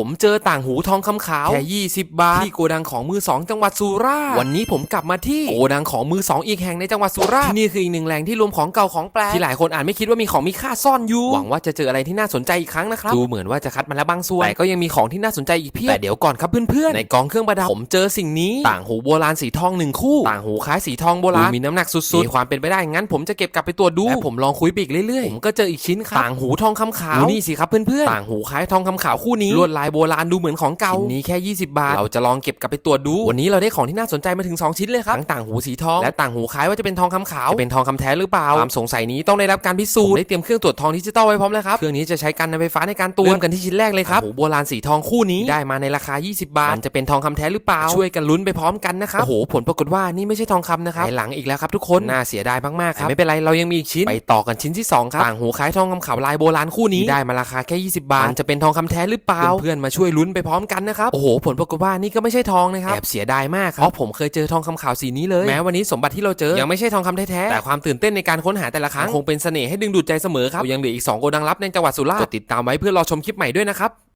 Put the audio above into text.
ผมเจอต่างหูทองคำขาวแค่20 บาท ที่โกดังของมือสองจังหวัดสุราษฎร์วันนี้ผมกลับมาที่โกดังของมือสองอีกแห่งในจังหวัดสุราษฎร์ที่นี่คืออีกหนึ่งแหล่งที่รวมของเก่าของแปลกที่หลายคนอาจไม่คิดว่ามีของมีค่าซ่อนอยู่หวังว่าจะเจออะไรที่น่าสนใจอีกครั้งนะครับดูเหมือนว่าจะคัดมาแล้วบางส่วนแต่ก็ยังมีของที่น่าสนใจอีกเพียบแต่เดี๋ยวก่อนครับเพื่อนๆในกองเครื่องประดับผมเจอสิ่งนี้ ต่างหูโบราณสีทองหนึ่งคู่ ต่างหูคล้ายสีทองโบราณดูมีน้ำหนักสุดๆมีความเป็นไปได้งั้น ผมจะเก็บกลับไปตรวจดูและผมลองคุยไปอีกเรื่อยๆผมก็เจออีกชิ้นครับต่างหูทองคำขาวดูนี่สิครับเพื่อนๆต่างหูคล้ายทองคำขาวคู่นี้ลวดลายโบราณดูเหมือนของเก่าชิ้นนี้แค่ 20 บาท เราจะลองเก็บกลับไปตรวจดู วันนี้เราได้ของที่น่าสนใจมาถึง 2 ชิ้นเลยครับทั้งต่างหูสีทอง และต่างหูคล้ายว่าจะเป็นทองคำขาวจะเป็นทองคำแท้หรือเปล่าความสงสัยนี้ต้องได้รับการพิสูจน์ผมได้เตรียมเครื่องตรวจทองดิจิตอลไว้พร้อมแล้วครับเครื่องนี้จะใช้การนำไฟฟ้าในการตรวจเริ่มกันที่ชิ้นแรกเลยครับต่างหูโบราณสีทองคู่นี้ได้มาในราคา 20 บาทมันจะเป็นทองคำแท้หรือเปล่าช่วยกันลุ้นไปพร้อมกันนะครับโอ้โหผลปรากฏว่านี่ไม่ใช่ทองคำนะครับหลังอีกแล้วครับทุกคนน่าเสียดายมากๆครับไม่เป็นไรเรายังมีอีกชิ้นไปต่อกันชิ้นที่สองครับต่างหูคล้ายทองคำขาวลายโบราณคู่นี้ได้มาราคาแค่ 20 บาทมันจะเป็นทองคำแท้หรือเปล่าเพื่อนๆมาช่วยลุ้นไปพร้อมกันนะครับ โอ้โห ผลปรากฏว่านี่ก็ไม่ใช่ทองนะครับ แอบเสียดายมากครับเพราะผมเคยเจอทองคำขาวสีนี้เลย แม้วันนี้สมบัติที่เราเจอ ยังไม่ใช่ทองคำแท้ๆ แต่ความตื่นเต้นในการค้นหาแต่ละครั้ง คงเป็นเสน่ห์ให้ดึงดูดใจเสมอครับ ยังเหลืออีกสองโกดังลับในจังหวัดสุราษฎร์ กดติดตามไว้เพื่อรอชมคลิปใหม่ด้วยนะครับ